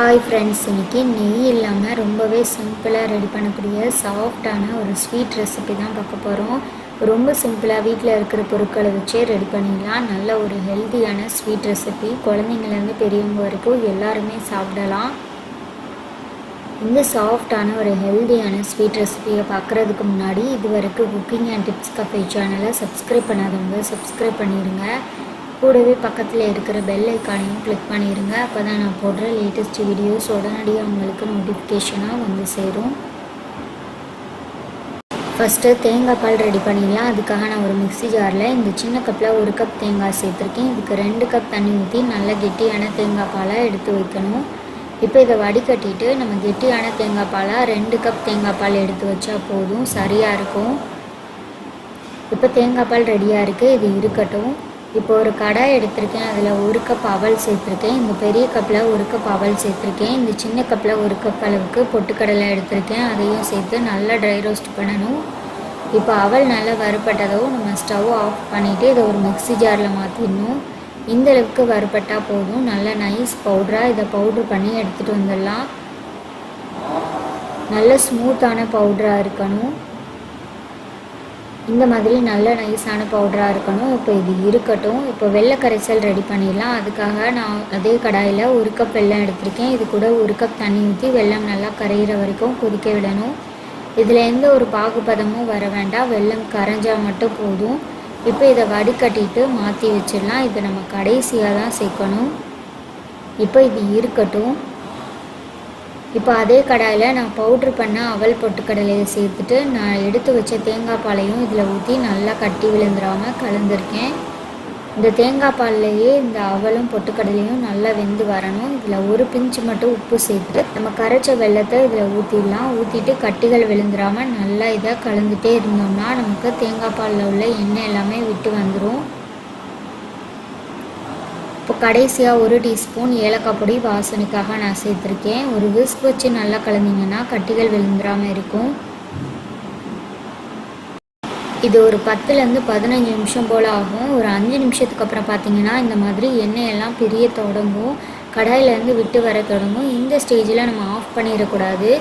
Hi friends இன்றைக்கி நெய் இல்லாமல் ரொம்பவே சிம்பிளாக ரெடி பண்ணக்கூடிய சாஃப்டான ஒரு ஸ்வீட் ரெசிபி தான் பார்க்க போகிறோம் ரொம்ப சிம்பிளாக வீட்டில் இருக்கிற பொருட்களை வச்சே ரெடி பண்ணிடலாம். நல்ல ஒரு ஹெல்த்தியான ஸ்வீட் ரெசிபி குழந்தைங்கள்லேருந்து பெரியவங்க வரைக்கும் எல்லாருமே சாப்பிடலாம். இந்த சாஃப்டான ஒரு ஹெல்த்தியான ஸ்வீட் ரெசிபியை பார்க்குறதுக்கு முன்னாடி இது வரைக்கும் குக்கிங் அண்ட் டிப்ஸ் கஃபே சேனலை சப்ஸ்கிரைப் பண்ணாதவங்க சப்ஸ்கிரைப் பண்ணிடுங்க. கூடவே பக்கத்தில் இருக்கிற பெல் ஐக்கானையும் கிளிக் பண்ணிடுங்க அப்போ தான் நான் போடுற லேட்டஸ்ட் வீடியோஸ் உடனடியாக உங்களுக்கு நோட்டிஃபிகேஷனாக வந்து சேரும். ஃபஸ்ட்டு தேங்காய் பால் ரெடி பண்ணிடலாம். அதுக்காக நான் ஒரு மிக்ஸி ஜாரில் இந்த சின்ன கப்பில் ஒரு கப் தேங்காய் சேர்த்துருக்கேன். இதுக்கு ரெண்டு கப் தண்ணி ஊற்றி நல்ல கெட்டியான தேங்காய் பாலாக எடுத்து வைக்கணும். இப்போ இதை வடிகட்டிட்டு நம்ம கெட்டியான தேங்காய் பாலாக ரெண்டு கப் தேங்காய் பால் எடுத்து வச்சா போதும். சரியாக இருக்கும். இப்போ தேங்காய் பால் ரெடியாக இருக்குது இது இருக்கட்டும். இப்போ ஒரு கடாய் எடுத்திருக்கேன் அதில் ஒரு கப் அவல் சேர்த்துருக்கேன். இந்த பெரிய கப்பில் ஒரு கப் அவல் சேர்த்துருக்கேன். இந்த சின்ன கப்பில் ஒரு கப் அளவுக்கு பொட்டுக்கடலை எடுத்திருக்கேன். அதையும் சேர்த்து நல்லா ட்ரை ரோஸ்ட் பண்ணணும். இப்போ அவல் நல்லா வறுபட்டதோ நம்ம ஸ்டவ் ஆஃப் பண்ணிவிட்டு இதை ஒரு மிக்ஸி ஜாரில் மாற்றிடணும் இந்த அளவுக்கு போதும். நல்ல நைஸ் பவுடராக இதை பவுட்ரு பண்ணி எடுத்துகிட்டு வந்துடலாம். நல்ல ஸ்மூத்தான பவுடராக இருக்கணும். இந்த மாதிரி நல்ல நைஸான பவுடராக இருக்கணும். இப்போ இது இருக்கட்டும். இப்போ வெள்ளை கரைசல் ரெடி பண்ணிடலாம். அதுக்காக நான் அதே கடாயில் ஒரு கப் வெள்ளம் எடுத்திருக்கேன். இது கூட ஒரு கப் தண்ணி ஊற்றி வெள்ளம் நல்லா கரையிற வரைக்கும் கொதிக்க விடணும். இதில் எந்த ஒரு பாகுபதமும் வர வேண்டாம். வெள்ளம் கரைஞ்சால் மட்டும் போதும். இப்போ இதை வடிகட்டிட்டு மாற்றி வச்சிடலாம். இதை நம்ம கடைசியாக தான் சேர்க்கணும். இப்போ இது இருக்கட்டும். இப்போ அதே கடாயில் நான் பவுட்ரு பண்ண அவல் பொட்டுக்கடலையை சேர்த்துட்டு நான் எடுத்து வச்ச தேங்காய் பாலையும் இதில் ஊற்றி நல்லா கட்டி விழுந்துடாமல் கலந்துருக்கேன். இந்த தேங்காய் பால்லையே இந்த அவலும் பொட்டுக்கடலையும் நல்லா வெந்து வரணும். இதில் ஒரு பிஞ்சு மட்டும் உப்பு சேர்த்துட்டு நம்ம கரைச்ச வெள்ளத்தை இதில் ஊற்றிடலாம். ஊற்றிட்டு கட்டிகள் விழுந்துடாமல் நல்லா இதை கலந்துகிட்டே இருந்தோம்னா நமக்கு தேங்காய் பாலில் உள்ள எண்ணெய் எல்லாமே விட்டு வந்துடும். இப்போ கடைசியாக ஒரு டீஸ்பூன் ஏலக்காய் பொடி வாசனைக்காக நான் சேர்த்துருக்கேன். ஒரு விஸ்க் வச்சு நல்லா கலந்தீங்கன்னா கட்டிகள் விழுந்துடாமல் இருக்கும். இது ஒரு பத்துலேருந்து பதினஞ்சு நிமிஷம் போல் ஆகும். ஒரு அஞ்சு நிமிஷத்துக்கு அப்புறம் பார்த்தீங்கன்னா இந்த மாதிரி எண்ணெயெல்லாம் பிரிய தொடங்கும். கடாயிலேருந்து விட்டு வர தொடங்கும். இந்த ஸ்டேஜில் நம்ம ஆஃப் பண்ணிடக்கூடாது.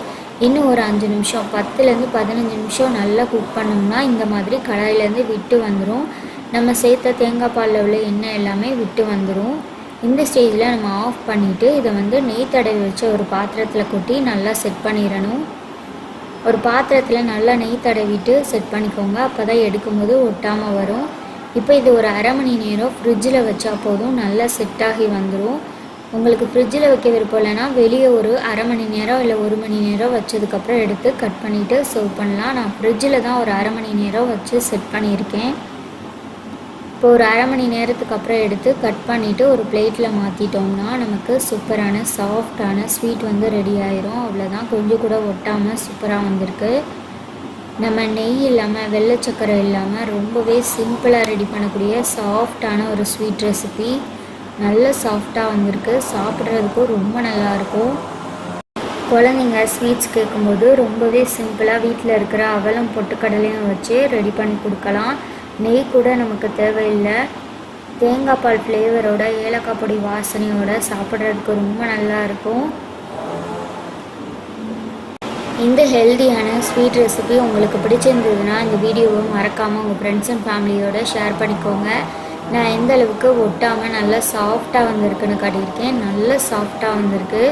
இன்னும் ஒரு அஞ்சு நிமிஷம் பத்துலேருந்து பதினஞ்சு நிமிஷம் நல்லா குக் பண்ணோம்னா இந்த மாதிரி கடாயிலேருந்து விட்டு வந்துடும் நம்ம சேர்த்த தேங்காய் பாலில் உள்ள எண்ணெய் எல்லாமே விட்டு வந்துடும் இந்த ஸ்டேஜில் நம்ம ஆஃப் பண்ணிவிட்டு இதை வந்து நெய் தடவி வச்ச ஒரு பாத்திரத்தில் கொட்டி நல்லா செட் பண்ணிடணும். ஒரு பாத்திரத்தில் நல்லா நெய் தடவிட்டு செட் பண்ணிக்கோங்க. அப்போ தான் எடுக்கும்போது ஒட்டாமல் வரும். இப்போ இது ஒரு அரை மணி நேரம் ஃப்ரிட்ஜில் வச்சா போதும். நல்லா செட் ஆகி வந்துடும் உங்களுக்கு ஃப்ரிட்ஜில் வைக்க விருப்பம் இல்லைன்னா வெளியே ஒரு அரை மணி நேரம் இல்லை ஒரு மணி நேரம் வச்சதுக்கப்புறம் எடுத்து கட் பண்ணிவிட்டு சர்வ் பண்ணலாம். நான் ஃப்ரிட்ஜில் தான் ஒரு அரை மணி நேரம் வச்சு செட் பண்ணியிருக்கேன். இப்போ ஒரு அரை மணி நேரத்துக்கு அப்புறம் எடுத்து கட் பண்ணிவிட்டு ஒரு பிளேட்டில் மாற்றிட்டோம்னா நமக்கு சூப்பரான சாஃப்டான ஸ்வீட் வந்து ரெடி ஆயிரும். அவ்வளோதான் கொஞ்சம் கூட ஒட்டாமல் சூப்பராக வந்திருக்கு. நம்ம நெய் இல்லாமல் வெள்ளை சக்கரை இல்லாமல் ரொம்பவே சிம்பிளாக ரெடி பண்ணக்கூடிய சாஃப்டான ஒரு ஸ்வீட் ரெசிபி நல்ல சாஃப்டாக வந்திருக்கு. சாப்பிட்றதுக்கும் ரொம்ப நல்லாயிருக்கும் குழந்தைங்க ஸ்வீட்ஸ் கேட்கும்போது ரொம்பவே சிம்பிளாக வீட்டில் இருக்கிற அவலம் பொட்டுக்கடலையும் வச்சு ரெடி பண்ணி கொடுக்கலாம். நெய் கூட நமக்கு தேவையில்லை. தேங்காய் பால் ஃப்ளேவரோட ஏலக்காய் பொடி வாசனையோட சாப்பிட்றதுக்கு ரொம்ப நல்லா இருக்கும். இந்த ஹெல்தியான ஸ்வீட் ரெசிபி உங்களுக்கு பிடிச்சிருந்ததுன்னா இந்த வீடியோவை மறக்காமல் உங்கள் ஃப்ரெண்ட்ஸ் அண்ட் ஃபேமிலியோட ஷேர் பண்ணிக்கோங்க. நான் எந்த அளவுக்கு ஒட்டாமல் நல்லா சாஃப்டாக வந்திருக்குன்னு காட்டியிருக்கேன். நல்ல சாஃப்டாக வந்திருக்கு.